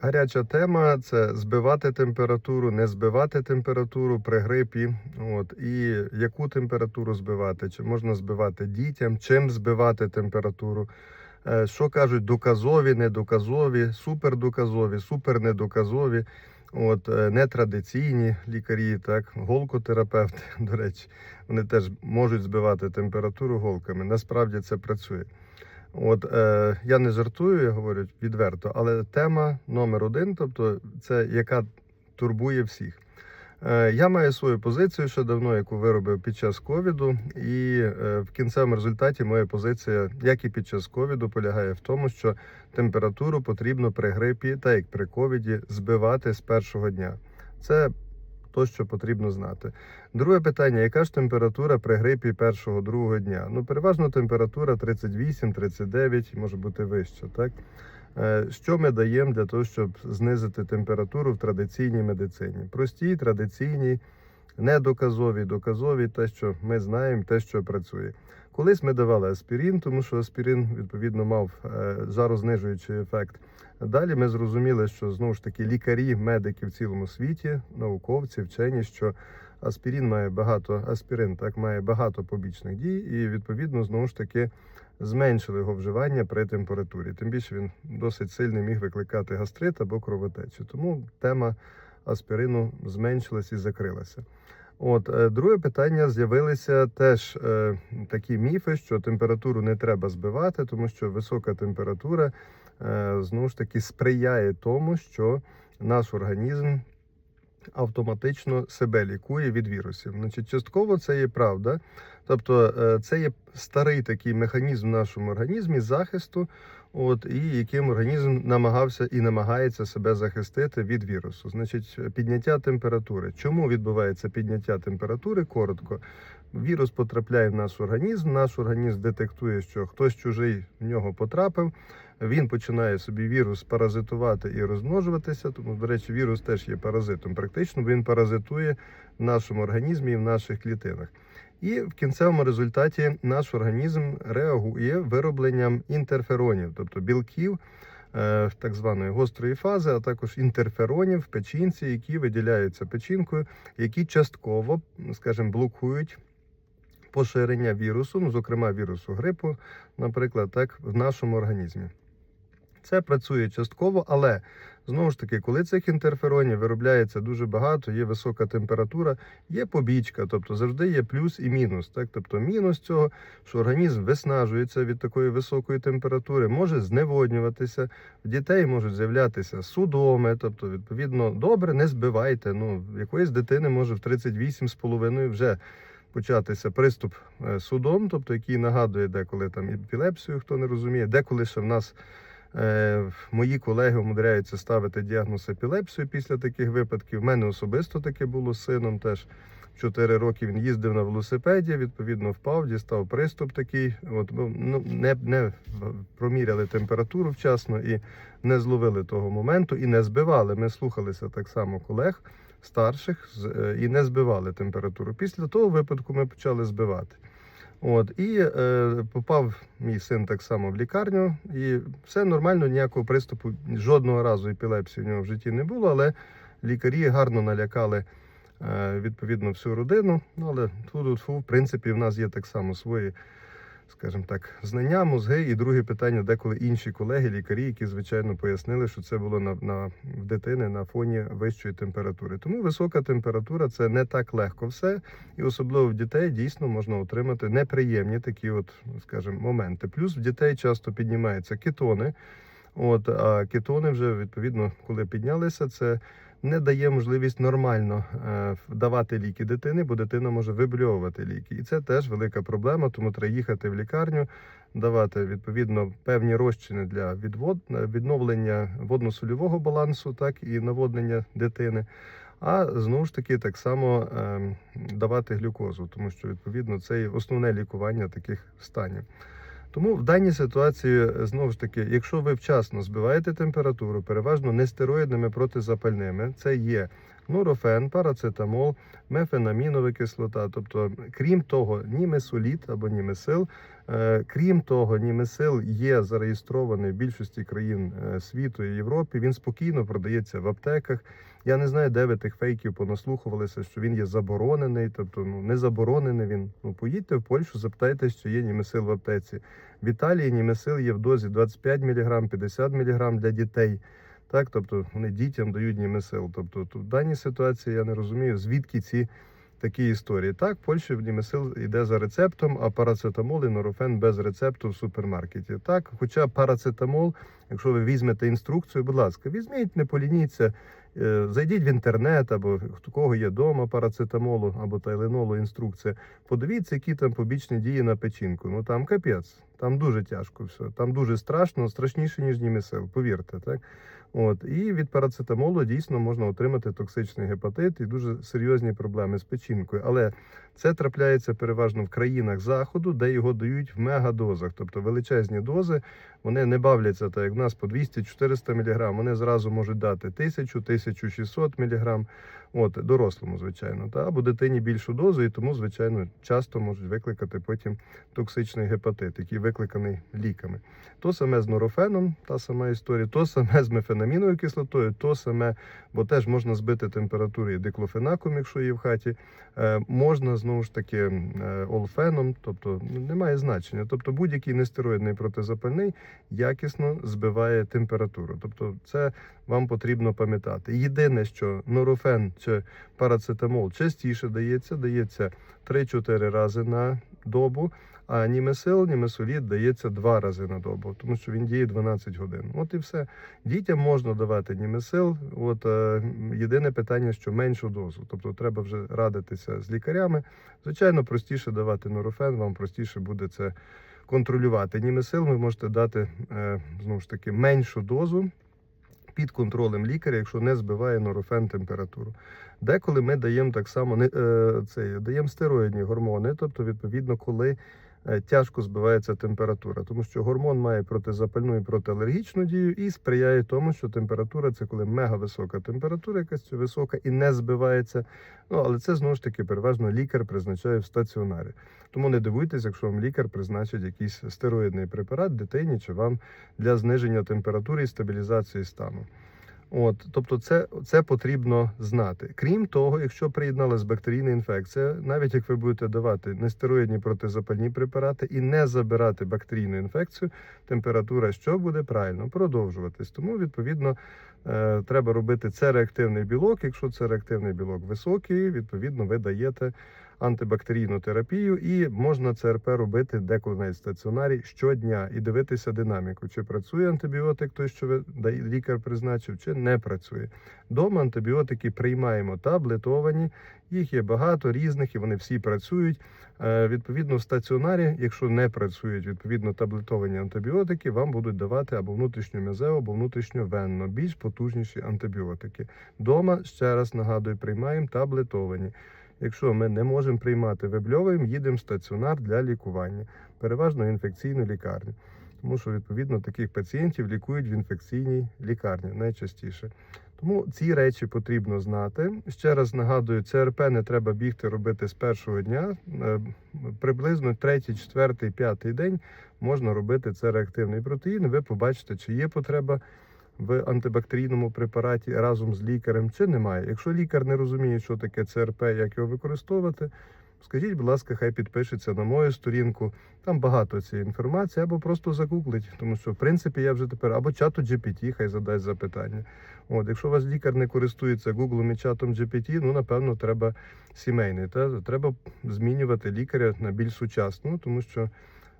Гаряча тема це збивати температуру, не збивати температуру при грипі. От і яку температуру збивати? Чи можна збивати дітям, чим збивати температуру? Е, Що кажуть доказові, недоказові, супердоказові, супернедоказові, от е, нетрадиційні лікарі, так, голкотерапевти, до речі, вони теж можуть збивати температуру голками. Насправді це працює. От е, я не жартую, я говорю відверто, але тема номер один, тобто це яка турбує всіх. Е, я маю свою позицію ще давно, яку виробив під час ковіду, і е, в кінцевому результаті моя позиція, як і під час ковіду, полягає в тому, що температуру потрібно при грипі, та як при ковіді, збивати з першого дня. Це то, що потрібно знати. Друге питання: яка ж температура при грипі першого другого дня? Ну, переважно температура 38-39, може бути вища, так? Е, Що ми даємо для того, щоб знизити температуру в традиційній медицині? Простій, традиційній, недоказові, доказові, те, що ми знаємо, те, що працює. Колись ми давали аспірин, тому що аспірин відповідно мав е, жарознижуючий ефект. Далі ми зрозуміли, що знову ж таки лікарі, медики в цілому світі, науковці, вчені, що аспірин має багато аспірин, так має багато побічних дій, і відповідно знову ж таки зменшили його вживання при температурі. Тим більше він досить сильний міг викликати гастрит або кровотечу. Тому тема аспірину зменшилась і закрилася. От е, друге питання. З'явилися теж е, такі міфи, що температуру не треба збивати, тому що висока температура е, знову ж таки сприяє тому, що наш організм автоматично себе лікує від вірусів. Значить, частково це є правда. Тобто, е, це є старий такий механізм в нашому організмі захисту, от і яким організм намагався і намагається себе захистити від вірусу. Значить, підняття температури. Чому відбувається підняття температури? Коротко. Вірус потрапляє в наш організм. Наш організм детектує, що хтось чужий в нього потрапив. Він починає собі вірус паразитувати і розмножуватися. Тому, до речі, вірус теж є паразитом. Практично він паразитує в нашому організмі і в наших клітинах. І в кінцевому результаті наш організм реагує виробленням інтерферонів, тобто білків е, так званої гострої фази, а також інтерферонів в печінці, які виділяються печінкою, які частково, скажімо, блокують поширення вірусу, ну, зокрема вірусу грипу, наприклад, так, в нашому організмі. Це працює частково, але знову ж таки, коли цих інтерферонів виробляється дуже багато, є висока температура, є побічка, тобто завжди є плюс і мінус. Так? Тобто мінус цього, що організм виснажується від такої високої температури, може зневоднюватися, в дітей можуть з'являтися судоми, тобто, відповідно, добре, не збивайте. Ну, якоїсь дитини може в 38,5 вже початися приступ е, судом, тобто який нагадує деколи там епілепсію, хто не розуміє, деколи ще в нас. Е, Мої колеги умудряються ставити діагноз епілепсію після таких випадків. У мене особисто таке було з сином. Теж 4 роки він їздив на велосипеді, відповідно впав, дістав приступ такий. От ну не, не проміряли температуру вчасно і не зловили того моменту, і не збивали. Ми слухалися так само колег старших е, і не збивали температуру. Після того випадку ми почали збивати. От і е, попав мій син так само в лікарню, і все нормально, ніякого приступу, жодного разу епілепсії в нього в житті не було, але лікарі гарно налякали е, відповідно всю родину. Ну але тут, в принципі, в нас є так само свої, скажімо так, знання, мозги. І друге питання, деколи інші колеги, лікарі, які звичайно пояснили, що це було на, на в дитини на фоні вищої температури. Тому висока температура це не так легко все. І особливо в дітей дійсно можна отримати неприємні такі, от, скажімо, моменти. Плюс в дітей часто піднімаються кетони. От, а кетони вже відповідно, коли піднялися, це не дає можливість нормально е, давати ліки дитини, бо дитина може вибльовувати ліки. І це теж велика проблема, тому треба їхати в лікарню, давати відповідно певні розчини для відвод... відновлення водно-сольового балансу, так і наводнення дитини. А знову ж таки так само е, давати глюкозу, тому що відповідно це є основне лікування таких станів. Тому в даній ситуації е, знову ж таки, якщо ви вчасно збиваєте температуру, переважно нестероїдними протизапальними, це є нурофен, парацетамол, мефенамінова кислота. Тобто, крім того, ні месоліт або ні месил Е, Крім того, німесил є зареєстрований в більшості країн е, світу і Європи. Він спокійно продається в аптеках. Я не знаю, де ви тих фейків понаслухувалися, що він є заборонений, тобто ну не заборонений він. Ну поїдьте в Польщу, запитайте, що є німесил в аптеці. В Італії німесил є в дозі 25 мг, 50 мг для дітей. Так, тобто вони дітям дають німесил. Тобто в даній ситуації я не розумію, звідки ці такі історії. Так, в Польщі в німесил йде за рецептом, а парацетамол і норофен без рецепту в супермаркеті. Так, хоча парацетамол, якщо ви візьмете інструкцію, будь ласка, візьміть, не полініться, е, зайдіть в інтернет або в кого є вдома парацетамолу або тайленолу інструкція. Подивіться, які там побічні дії на печінку. Ну там капець, там дуже тяжко все. Там дуже страшно, страшніше, ніж німесил, повірте, так. От і від парацетамолу дійсно можна отримати токсичний гепатит і дуже серйозні проблеми з печінкою. Але це трапляється переважно в країнах заходу, де його дають в мегадозах, тобто величезні дози. Вони не бавляться так, як в нас по 200-400 мг. Вони зразу можуть дати 1000-1600 мг. От дорослому, звичайно, та або дитині більшу дозу, і тому, звичайно, часто можуть викликати потім токсичний гепатит, який викликаний ліками. То саме з норофеном, та сама історія, то саме з мефенаміновою кислотою, то саме, бо теж можна збити температуру і диклофенаком, якщо є в хаті. Е, можна знову ж таки е, олфеном, тобто ну, немає значення. Тобто будь-який нестероїдний протизапальний якісно збиває температуру. Тобто, це вам потрібно пам'ятати. Єдине, що норофен чи парацетамол частіше дається, дається 3-4 рази на добу. А німесил, німесолід дається два рази на добу, тому що він діє 12 годин. От і все. Дітям можна давати німесил. От е, єдине питання, що меншу дозу. Тобто треба вже радитися з лікарями. Звичайно, простіше давати норофен, вам простіше буде це контролювати. Німесил ви можете дати е, знову ж таки меншу дозу. Під контролем лікаря, якщо не збиває норофен температуру. Деколи ми даємо так само не е, це, даємо стероїдні гормони, тобто, відповідно, коли тяжко збивається температура, тому що гормон має протизапальну і протиалергічну дію і сприяє тому, що температура це коли мега висока температура, якась висока і не збивається. Ну але це знову ж таки переважно лікар призначає в стаціонарі. Тому не дивуйтесь, якщо вам лікар призначить якийсь стероїдний препарат дитині чи вам для зниження температури і стабілізації стану. От, тобто, це, це потрібно знати. Крім того, якщо приєдналась бактерійна інфекція, навіть як ви будете давати нестероїдні протизапальні препарати і не забирати бактерійну інфекцію, температура що буде правильно продовжуватись. Тому відповідно е, треба робити це реактивний білок. Якщо це реактивний білок високий, відповідно ви даєте антибактерійну терапію, і можна ЦРП робити деколи навіть в стаціонарі щодня і дивитися динаміку, чи працює антибіотик, той, що лікар призначив, чи не працює. Дома антибіотики приймаємо таблетовані, їх є багато різних, і вони всі працюють. Е, Відповідно, в стаціонарі, якщо не працюють відповідно таблетовані антибіотики, вам будуть давати або внутрішньом'язево, або внутрішньовенно більш потужніші антибіотики. Дома ще раз нагадую, приймаємо таблетовані. Якщо ми не можемо приймати вибльовуємо, їдемо в стаціонар для лікування, переважно інфекційну лікарню. Тому що відповідно таких пацієнтів лікують в інфекційній лікарні найчастіше. Тому ці речі потрібно знати. Ще раз нагадую, ЦРП не треба бігти робити з першого дня. Е, Приблизно третій, четвертий, п'ятий день можна робити це реактивний протеїн. Ви побачите, чи є потреба в антибактерійному препараті разом з лікарем, чи немає. Якщо лікар не розуміє, що таке ЦРП, як його використовувати, скажіть, будь ласка, хай підпишеться на мою сторінку. Там багато цієї інформації, або просто загуглить, тому що в принципі я вже тепер або чату GPT, хай задасть запитання. От, якщо у вас лікар не користується Google і чатом GPT, ну напевно треба сімейний. Та треба змінювати лікаря на більш сучасного, тому що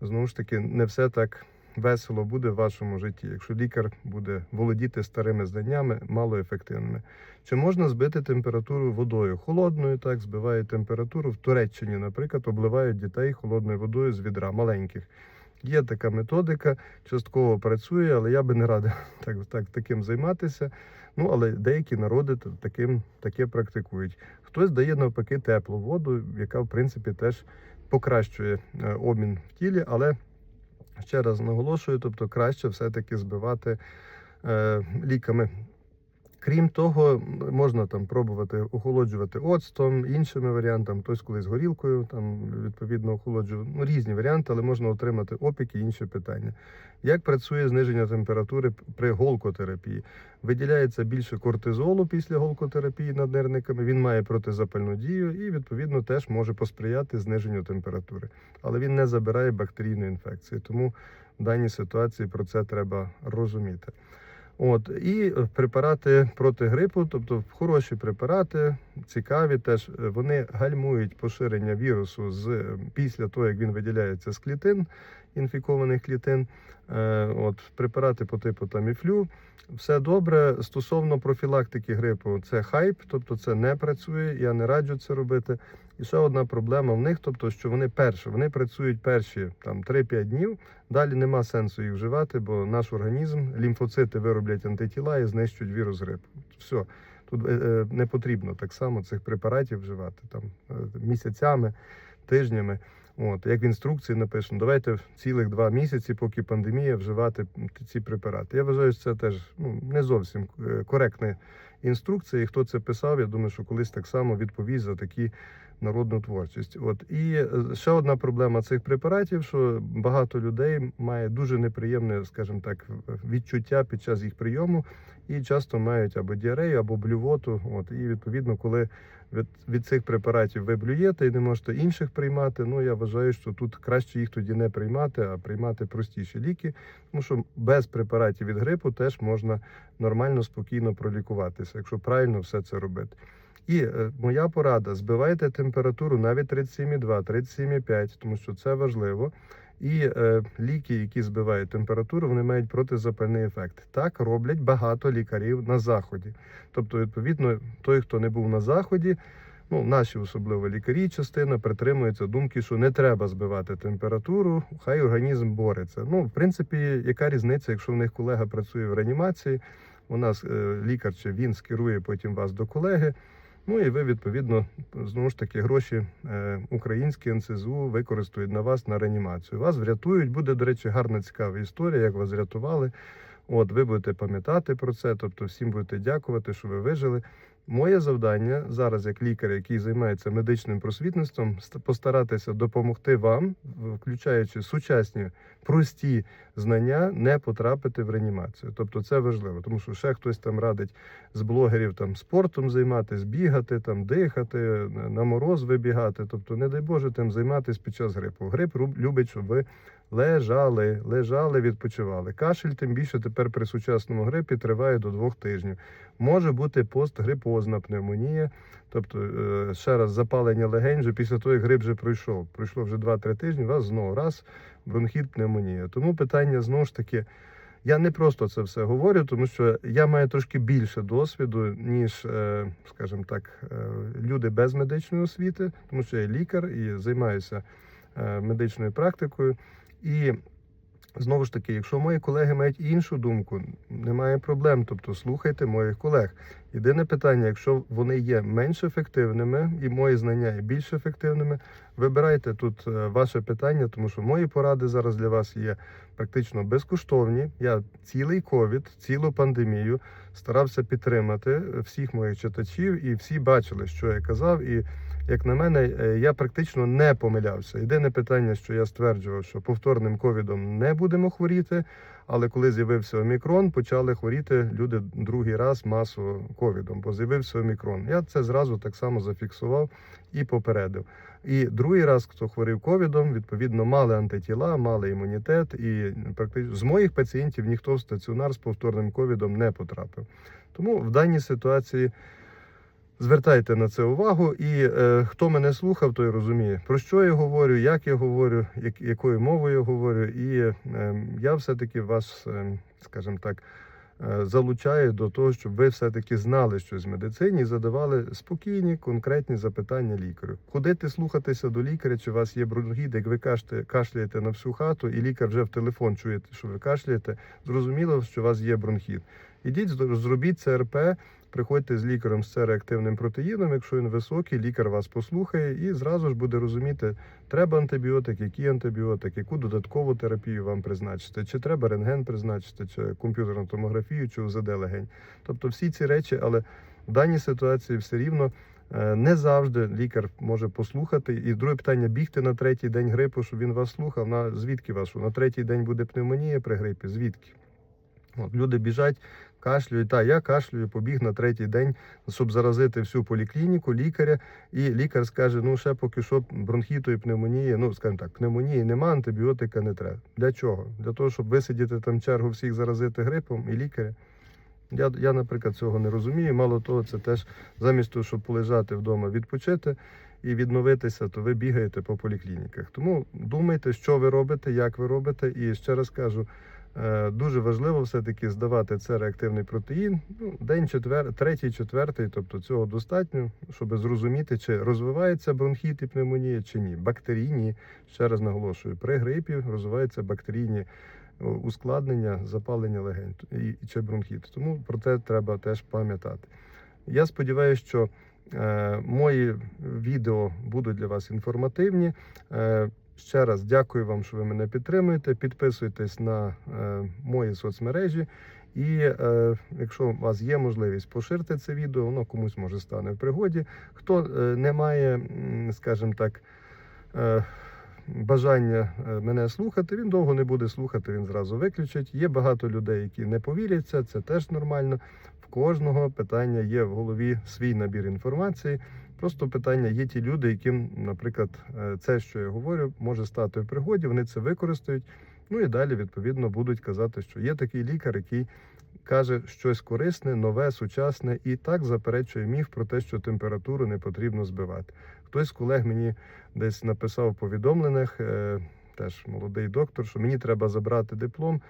знову ж таки не все так весело буде в вашому житті, якщо лікар буде володіти старими знаннями, малоефективними. Чи можна збити температуру водою? Холодною, так, збивають температуру. В Туреччині, наприклад, обливають дітей холодною водою з відра маленьких. Є така методика, частково працює, але я би не радив так, так, таким займатися. Ну, але деякі народи таким, таке практикують. Хтось дає навпаки теплу воду, яка в принципі теж покращує е, обмін в тілі, але ще раз наголошую, тобто краще все-таки збивати е, ліками Крім того, можна там пробувати охолоджувати оцтом, іншими варіантами, хтось колись горілкою, там відповідно охолоджував. Ну, різні варіанти, але можна отримати опіки і інші питання. Як працює зниження температури при голкотерапії? Виділяється більше кортизолу після голкотерапії над нервниками. Він має протизапальну дію і відповідно теж може посприяти зниженню температури, але він не забирає бактерійної інфекції. Тому в даній ситуації про це треба розуміти. От і е, препарати проти грипу, тобто хороші препарати, цікаві, теж е, вони гальмують поширення вірусу з після того, як він виділяється з клітин, інфікованих клітин. Е, От препарати по типу таміфлю. Все добре. Стосовно профілактики грипу, це хайп, тобто це не працює. Я не раджу це робити. І ще одна проблема в них, тобто, що вони перші, вони працюють перші там 3-5 днів. Далі нема сенсу їх вживати, бо наш організм, лімфоцити вироблять антитіла і знищують вірус грипу. Все. Тут е, е, не потрібно так само цих препаратів вживати там місяцями, тижнями. От як в інструкції написано, давайте цілих два місяці, поки пандемія, вживати ці препарати. Я вважаю, що це теж ну не зовсім е, коректна інструкція. І хто це писав, я думаю, що колись так само відповість за такі народну творчість. От і е, ще одна проблема цих препаратів, що багато людей має дуже неприємне, скажімо так, відчуття під час їх прийому, і часто мають або діарею, або блювоту. От і відповідно, коли від, від цих препаратів ви блюєте і не можете інших приймати. Ну я вважаю, що тут краще їх тоді не приймати, а приймати простіші ліки, тому що без препаратів від грипу теж можна нормально, спокійно пролікуватися, якщо правильно все це робити. І е, моя порада: збивайте температуру навіть 37,2, 37,5, тому що це важливо. І е, ліки, які збивають температуру, вони мають протизапальний ефект. Так роблять багато лікарів на заході. Тобто, відповідно, той, хто не був на заході, ну наші особливо лікарі, частина притримується думки, що не треба збивати температуру, хай організм бореться. Ну, в принципі, яка різниця, якщо в них колега працює в реанімації, у нас е, лікар чи він скерує потім вас до колеги. Ну і ви відповідно знову ж таки гроші е, українські НСЗУ використають на вас на реанімацію. Вас врятують. Буде, до речі, гарна цікава історія, як вас врятували. От ви будете пам'ятати про це, тобто всім будете дякувати, що ви вижили. Моє завдання зараз, як лікар, який займається медичним просвітництвом, постаратися допомогти вам, включаючи сучасні прості знання, не потрапити в реанімацію. Тобто це важливо, тому що ще хтось там радить з блогерів там спортом займатися, бігати, там дихати, на- мороз вибігати. Тобто, не дай Боже, тим займатися під час грипу. Грип любить, щоб ви лежали, лежали, відпочивали. Кашель, тим більше тепер при сучасному грипі триває до двох тижнів. Може бути постгрипозна пневмонія, тобто е, ще раз запалення легень вже після того, як грип вже пройшов. Пройшло вже 2-3 тижні, у вас знову раз бронхіт, пневмонія. Тому питання знову ж таки. Я не просто це все говорю, тому що я маю трошки більше досвіду, ніж, е, скажімо так, е, люди без медичної освіти, тому що я лікар і займаюся медичною практикою. І знову ж таки, якщо мої колеги мають іншу думку, немає проблем. Тобто слухайте моїх колег. Єдине питання, якщо вони є менш ефективними і мої знання є більш ефективними, вибирайте тут е, ваше питання, тому що мої поради зараз для вас є практично безкоштовні. Я цілий ковід, цілу пандемію старався підтримати всіх моїх читачів, і всі бачили, що я казав. І як на мене, е, я практично не помилявся. Єдине питання, що я стверджував, що повторним ковідом не будемо хворіти. Але коли з'явився омікрон, почали хворіти люди другий раз масово ковідом, бо з'явився омікрон. Я це зразу так само зафіксував і попередив. І другий раз, хто хворів ковідом, відповідно мали антитіла, мали імунітет. І практично з моїх пацієнтів ніхто в стаціонар з повторним ковідом не потрапив. Тому в даній ситуації. Звертайте на це увагу, і е, хто мене слухав, той розуміє, про що я говорю, як я говорю, як, якою мовою я говорю. І е, я все-таки вас, е, скажімо так, е, залучаю до того, щоб ви все-таки знали щось в медицині і задавали спокійні, конкретні запитання лікарю. Ходити слухатися до лікаря, чи у вас є бронхіт, як ви кажете, кашляєте на всю хату, і лікар вже в телефон чуєте, що ви кашляєте. Зрозуміло, що у вас є бронхіт. Ідіть, зробіть ЦРП. Приходьте з лікарем з реактивним протеїном. Якщо він високий, лікар вас послухає і зразу ж буде розуміти, треба антибіотик, який антибіотик, яку додаткову терапію вам призначити, чи треба рентген призначити, чи комп'ютерну томографію, чи УЗД легень. Тобто всі ці речі, але в даній ситуації все рівно. е, Не завжди лікар може послухати. І друге питання: бігти на третій день грипу, щоб він вас слухав. На звідки вас? На третій день буде пневмонія при грипі? Звідки? От люди біжать, кашлюють. Та я кашлюю, побіг на третій день, щоб заразити всю поліклініку, лікаря. І лікар скаже: ну ще поки що бронхіту і пневмонії. Ну скажімо так, пневмонії нема, антибіотика не треба. Для чого? Для того, щоб висидіти там чергу всіх заразити грипом і лікаря. Я, я, наприклад, цього не розумію. Мало того, це теж замість того, щоб полежати вдома, відпочити і відновитися, то ви бігаєте по поліклініках. Тому думайте, що ви робите, як ви робите. І ще раз кажу, дуже важливо все-таки здавати це реактивний протеїн. Ну, день четвер, третій, четвертий, тобто цього достатньо, щоб зрозуміти, чи розвивається бронхіт і пневмонія, чи ні. Бактерійні, ще раз наголошую, при грипі розвиваються бактерійні ускладнення, запалення легень і чи бронхіт. Тому про це треба теж пам'ятати. Я сподіваюся, що е, мої відео будуть для вас інформативні. Е, ще раз дякую вам, що ви мене підтримуєте. Підписуйтесь на е, мої соцмережі. І е, якщо у вас є можливість поширити це відео, воно комусь може стане в пригоді. Хто е, не має, скажімо так, е, бажання е, мене слухати, він довго не буде слухати, він зразу виключить. Є багато людей, які не повіряться, це теж нормально. В кожного питання є в голові свій набір інформації. Просто питання є ті люди, яким, наприклад, е, це, що я говорю, може стати в пригоді, вони це використають. Ну і далі, відповідно, будуть казати, що є такий лікар, який каже щось корисне, нове, сучасне, і так заперечує міф про те, що температуру не потрібно збивати. Хтось з колег мені десь написав в повідомленнях, е, теж молодий доктор, що мені треба забрати диплом.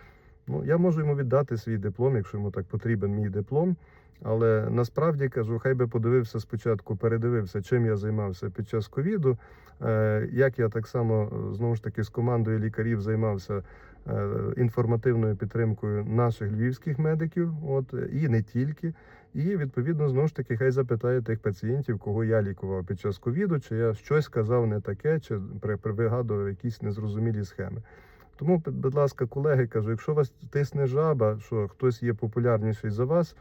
Ну, я можу йому віддати свій диплом, якщо йому так потрібен мій диплом. Але насправді кажу, хай би подивився спочатку, передивився, чим я займався під час ковіду. Е, Як я так само е, знову ж таки з командою лікарів займався е, інформативною підтримкою наших львівських медиків, от і не тільки. І відповідно знову ж таки, хай запитає тих пацієнтів, кого я лікував під час ковіду, чи я щось сказав не таке, чи при- при- вигадував якісь незрозумілі схеми. Тому, будь ласка, колеги, кажу, якщо вас тисне жаба, що хтось є популярніший за вас,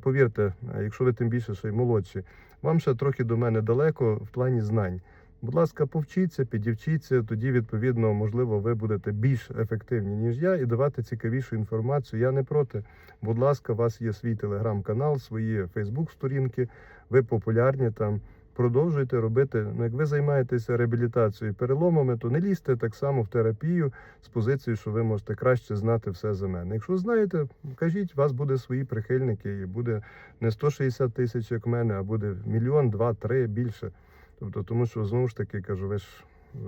повірте, е, якщо ви тим більше ще й молодші, вам ще трохи до мене далеко в плані знань. Будь ласка, повчіться, підівчіться, тоді, відповідно, можливо, ви будете більш ефективні, ніж я, і давати цікавішу інформацію. Я не проти. Будь ласка, у вас є свій телеграм-канал, свої Фейсбук-сторінки, ви популярні там. Продовжуйте робити. Ну, як ви займаєтеся реабілітацією переломами, то не лізьте так само в терапію з позицією, що ви можете краще знати все за мене. Якщо знаєте, кажіть, у вас буде свої прихильники, і буде не 160 тисяч, як мене, а буде мільйон, два, три більше. Тобто, тому що знову ж таки кажу, ви ж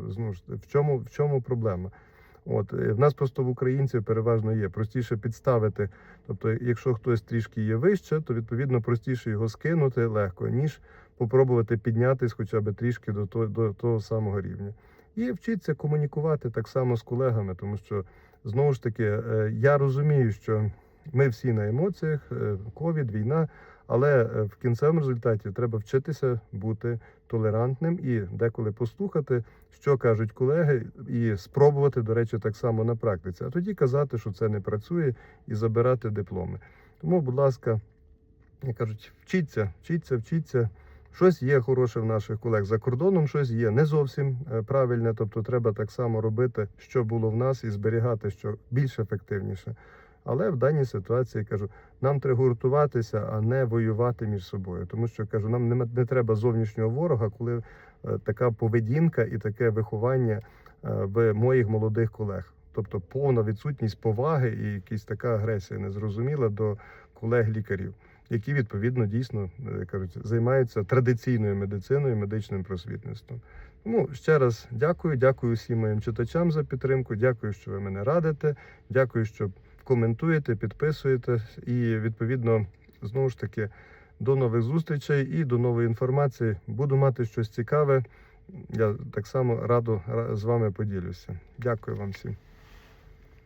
знову ж в чому, в чому проблема? От е, в нас просто в українців переважно є простіше підставити. Тобто, якщо хтось трішки є вище, то відповідно простіше його скинути легко, ніж попробувати піднятись хоча б трішки до того, до того самого рівня. І вчиться комунікувати так само з колегами, тому що знову ж таки е, я розумію, що ми всі на емоціях, е, ковід, війна, але е, в кінцевому результаті треба вчитися бути толерантним і деколи послухати, що кажуть колеги, і спробувати, до речі, так само на практиці. А тоді казати, що це не працює, і забирати дипломи. Тому, будь ласка, кажуть, вчіться, вчіться, вчіться. Щось є хороше в наших колег за кордоном, щось є не зовсім е, правильне. Тобто, треба так само робити, що було в нас, і зберігати що більш ефективніше. Але в даній ситуації кажу, нам треба гуртуватися, а не воювати між собою. Тому що кажу, нам не, не треба зовнішнього ворога, коли е, така поведінка і таке виховання е, в моїх молодих колег. Тобто повна відсутність поваги і якась така агресія незрозуміла до колег-лікарів, які відповідно дійсно е, кажуть, займаються традиційною медициною, медичним просвітництвом. Тому ще раз дякую, дякую всім моїм читачам за підтримку. Дякую, що ви мене радите. Дякую, що коментуєте, підписуєте. І відповідно знову ж таки до нових зустрічей і до нової інформації. Буду мати щось цікаве. Я так само радо з вами поділюся. Дякую вам всім.